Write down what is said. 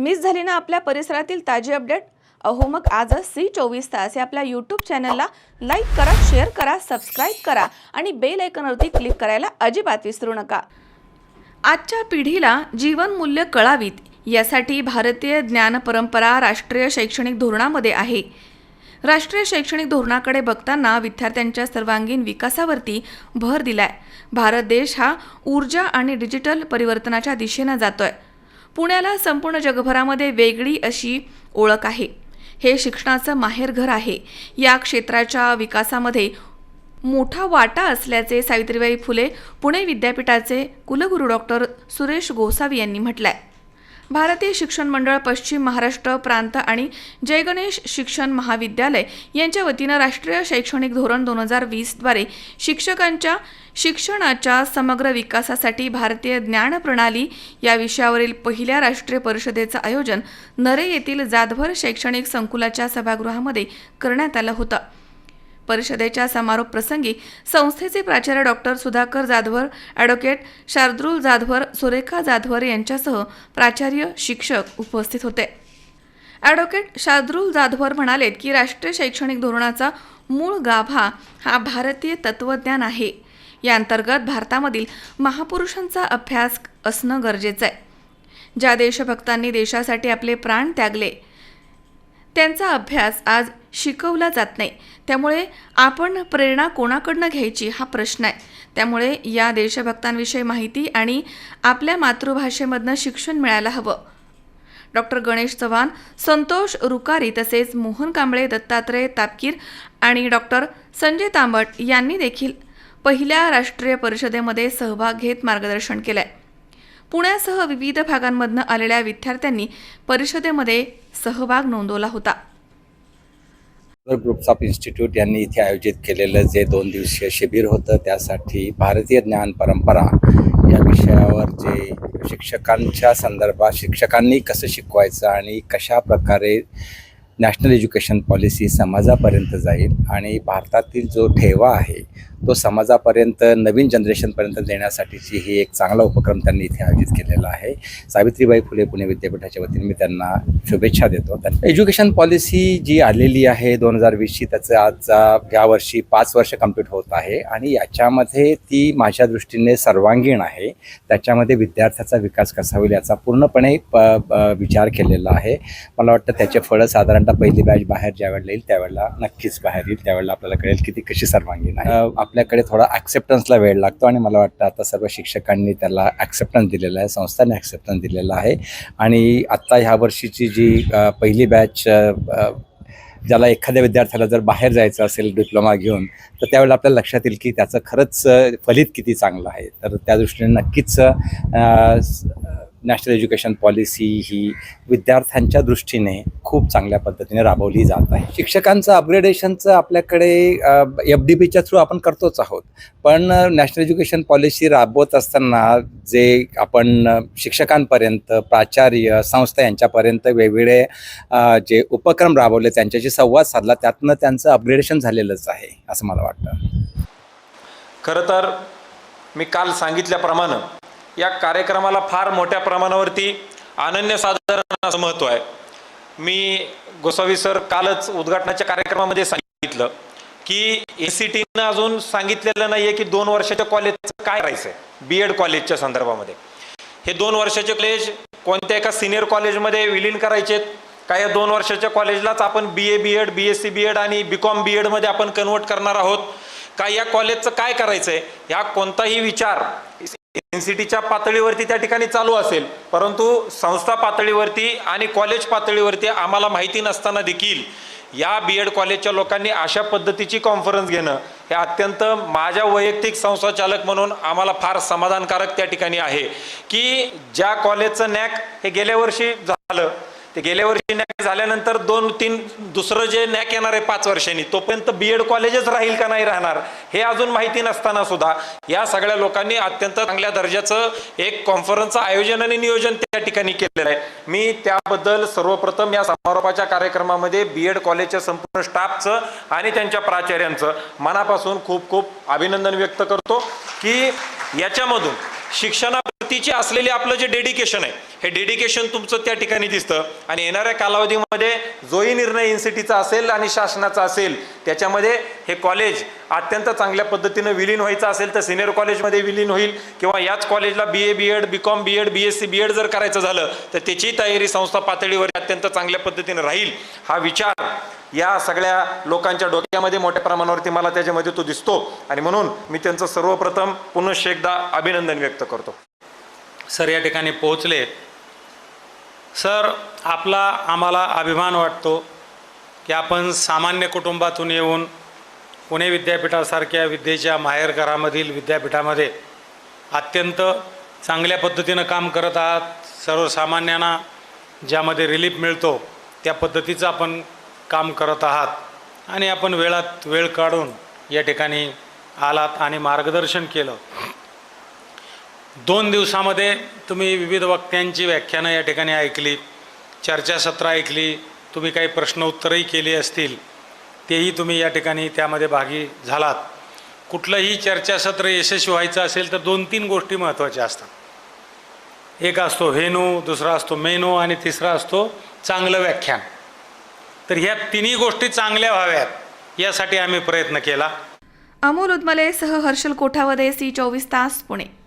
Miss झाली ना आपल्या परिसरातील ताजी अपडेट? अहो मग आजच सी चोवीस तास या आपल्या यूट्यूब चॅनलला लाईक करा शेअर करा सबस्क्राईब करा आणि बेल आयकॉनवरती क्लिक करायला अजिबात विसरू नका. आजच्या पिढीला जीवनमूल्य कळावीत यासाठी भारतीय ज्ञान परंपरा राष्ट्रीय शैक्षणिक धोरणामध्ये आहे. राष्ट्रीय शैक्षणिक धोरणाकडे बघताना विद्यार्थ्यांच्या सर्वांगीण विकासावरती भर दिलाय. भारत देश हा ऊर्जा आणि डिजिटल परिवर्तनाच्या दिशेनं जातोय. पुण्याला संपूर्ण जगभरामध्ये वेगळी अशी ओळख आहे. हे शिक्षणाचं माहेरघर आहे. या क्षेत्राच्या विकासामध्ये मोठा वाटा असल्याचे सावित्रीबाई फुले पुणे विद्यापीठाचे कुलगुरू डॉक्टर सुरेश गोसावी यांनी म्हटलं आहे भारतीय शिक्षण मंडळ पश्चिम महाराष्ट्र प्रांत आणि जयगणेश शिक्षण महाविद्यालय यांच्या वतीनं राष्ट्रीय शैक्षणिक धोरण दोन हजार वीसद्वारे शिक्षकांच्या शिक्षणाच्या समग्र विकासासाठी भारतीय ज्ञान प्रणाली या विषयावरील पहिल्या राष्ट्रीय परिषदेचं आयोजन नरे येथील जाधवर शैक्षणिक संकुलाच्या सभागृहामध्ये करण्यात आलं होतं. परिषदेच्या समारोप प्रसंगी संस्थेचे प्राचार्य डॉक्टर सुधाकर जाधवर ॲडव्होकेट शार्दुल जाधवर सुरेखा जाधवर यांच्यासह प्राचार्य शिक्षक उपस्थित होते. ॲडव्होकेट शार्दुल जाधवर म्हणालेत की राष्ट्रीय शैक्षणिक धोरणाचा मूळ गाभा हा भारतीय तत्त्वज्ञान आहे. या अंतर्गत भारतामधील महापुरुषांचा अभ्यास असणं गरजेचं आहे. ज्या देशभक्तांनी देशासाठी आपले प्राण त्यागले त्यांचा अभ्यास आज शिकवला जात नाही. त्यामुळे आपण प्रेरणा कोणाकडनं घ्यायची हा प्रश्न आहे. त्यामुळे या देशभक्तांविषयी माहिती आणि आपल्या मातृभाषेमधनं शिक्षण मिळायला हवं. डॉक्टर गणेश चव्हाण संतोष रुकारी तसेच मोहन कांबळे दत्तात्रय तापकीर आणि डॉक्टर संजय तांबट यांनी देखील पहिल्या राष्ट्रीय परिषदेमध्ये सहभाग घेत मार्गदर्शन केलं आहे पुण्यासह विविध भागांमधनं आलेल्या विद्यार्थ्यांनी परिषदेमध्ये सहभाग नोंदवला होता. ग्रुप्स ऑफ इन्स्टिट्यूट यांनी इथे आयोजित केलेलं जे दोन दिवसीय शिबिर होतं त्यासाठी भारतीय ज्ञान परंपरा या विषयावर जे शिक्षकांच्या संदर्भात शिक्षकांनी कसं शिकवायचं आणि कशा प्रकारे नॅशनल एज्युकेशन पॉलिसी समाजापर्यंत जाईल आणि भारतातील जो ठेवा आहे तो समाजापर्यंत नवीन जनरेशनपर्यंत देण्यासाठीची ही एक चांगला उपक्रम त्यांनी इथे आयोजित केलेला आहे. सावित्रीबाई फुले पुणे विद्यापीठाच्या वतीने मी त्यांना शुभेच्छा देतो. एज्युकेशन पॉलिसी जी आलेली आहे दोन हजार वीसची त्याचं आजचा यावर्षी पाच वर्ष कंप्लीट होत आहे आणि याच्यामध्ये ती माझ्या दृष्टीने सर्वांगीण आहे. त्याच्यामध्ये विद्यार्थ्याचा विकास कसा होईल याचा पूर्णपणे प- प- विचार केलेला आहे. मला वाटतं त्याचे फळं साधारणतः आता पहिली बॅच बाहेर ज्या वेळेला येईल त्यावेळेला नक्कीच बाहेर येईल. त्यावेळेला आपल्याला कळेल की ती कशी सर्वांगीण आहे. आपल्याकडे थोडा ॲक्सेप्टन्सला वेळ लागतो आणि मला वाटतं आता सर्व शिक्षकांनी त्याला ॲक्सेप्टन्स दिलेला आहे संस्थांनी ॲक्सेप्टन्स दिलेला आहे. आणि आत्ता ह्या वर्षीची जी पहिली बॅच ज्याला एखाद्या विद्यार्थ्याला जर बाहेर जायचं असेल डिप्लोमा घेऊन तर त्यावेळेला आपल्याला लक्षात येईल की त्याचं खरंच फलित किती चांगलं आहे. तर त्या दृष्टीने नक्कीच नॅशनल एज्युकेशन पॉलिसी ही विद्यार्थ्यांच्या दृष्टीने खूप चांगल्या पद्धतीने राबवली जात आहे. शिक्षकांचं अपग्रेडेशनचं आपल्याकडे एफ डी बीच्या थ्रू आपण करतोच आहोत. पण नॅशनल एज्युकेशन पॉलिसी राबवत असताना जे आपण शिक्षकांपर्यंत प्राचार्य संस्था यांच्यापर्यंत वेगवेगळे जे उपक्रम राबवले त्यांच्याशी संवाद साधला त्यातनं त्यांचं अपग्रेडेशन झालेलंच आहे असं मला वाटतं. खरं तर मी काल सांगितल्याप्रमाणे या कार्यक्रमाला फार मोठ्या प्रमाणावरती अनन्यसाधारण असं महत्त्व आहे. मी गोसावी सर कालच उद्घाटनाच्या कार्यक्रमामध्ये सांगितलं की एन सी टीनं अजून सांगितलेलं नाही आहे की दोन वर्षाच्या कॉलेजचं काय राहायचं आहे बी एड कॉलेजच्या संदर्भामध्ये. हे दोन वर्षाचे कॉलेज कोणत्या एका सिनियर कॉलेजमध्ये विलीन करायचे का या दोन वर्षाच्या कॉलेजलाच आपण B A B Ed B S C B Ed आणि बी कॉम बी एडमध्ये आपण कन्वर्ट करणार आहोत का या कॉलेजचं काय करायचं आहे ह्या कोणताही विचार एन सी टीच्या पातळीवरती त्या ठिकाणी चालू असेल. परंतु संस्था पातळीवरती आणि कॉलेज पातळीवरती आम्हाला माहिती नसताना देखील या बी एड कॉलेजच्या लोकांनी अशा पद्धतीची कॉन्फरन्स घेणं हे अत्यंत माझ्या वैयक्तिक संस्थाचालक म्हणून आम्हाला फार समाधानकारक त्या ठिकाणी आहे. की ज्या कॉलेजचं नॅक हे गेल्या वर्षी झालं ते गेल्या वर्षी नॅक झाल्यानंतर दोन तीन दुसरं जे नॅक येणार आहे पाच वर्षांनी तोपर्यंत बी एड कॉलेजच राहील का नाही राहणार हे अजून माहिती नसताना सुद्धा या सगळ्या लोकांनी अत्यंत चांगल्या दर्जाचं एक कॉन्फरन्सचं आयोजन आणि नियोजन त्या ठिकाणी केलेलं आहे. मी त्याबद्दल सर्वप्रथम या समारोपाच्या कार्यक्रमामध्ये बी एड कॉलेजच्या संपूर्ण स्टाफचं आणि त्यांच्या प्राचार्यांचं मनापासून खूप खूप अभिनंदन व्यक्त करतो की याच्यामधून शिक्षणाप्रतीचे असलेले आपलं जे डेडिकेशन आहे हे डेडिकेशन तुमचं त्या ठिकाणी दिसतं. आणि येणाऱ्या कालावधीमध्ये जोही निर्णय एनसीटीचा असेल आणि शासनाचा असेल त्याच्यामध्ये हे कॉलेज अत्यंत चांगल्या पद्धतीनं विलीन व्हायचं असेल तर सिनियर कॉलेजमध्ये विलीन होईल किंवा याच कॉलेजला B A B Ed B Com B Ed B S C B Ed जर करायचं झालं तर त्याची तयारी संस्था पातळीवर अत्यंत चांगल्या पद्धतीनं राहील. हा विचार या सगळ्या लोकांच्या डोक्यामध्ये मोठ्या प्रमाणावरती मला त्याच्यामध्ये तो दिसतो. आणि म्हणून मी त्यांचं सर्वप्रथम पुनश्च एकदा अभिनंदन व्यक्त करतो. सर या ठिकाणी पोहोचले. सर आपला आम्हाला अभिमान वाटतो की आपण सामान्य कुटुंबातून येऊन पुणे विद्यापीठासारख्या विद्येच्या माहेरघरामधील विद्यापीठामध्ये अत्यंत चांगल्या पद्धतीनं काम करत आहात. सर्वसामान्यांना ज्यामध्ये रिलीफ मिळतो त्या पद्धतीचं आपण काम करत आहात. आणि आपण वेळात वेळ काढून या ठिकाणी आलात आणि मार्गदर्शन केलं. दोन दिवसामध्ये तुम्ही विविध वक्त्यांची व्याख्यानं या ठिकाणी ऐकली चर्चासत्र ऐकली तुम्ही काही प्रश्न उत्तरही केली असतील. तेही तुम्ही या ठिकाणी त्यामध्ये भागी झालात. कुठलंही चर्चासत्र यशस्वी व्हायचं असेल तर दोन तीन गोष्टी महत्त्वाच्या असतात. एक असतो हेनो दुसरा असतो मेनू आणि तिसरा असतो चांगलं व्याख्यान. तर ह्या तिन्ही गोष्टी चांगल्या व्हाव्यात यासाठी आम्ही प्रयत्न केला. अमोल उदमले सह हर्षल कोठावदे सी चोवीस तास पुणे.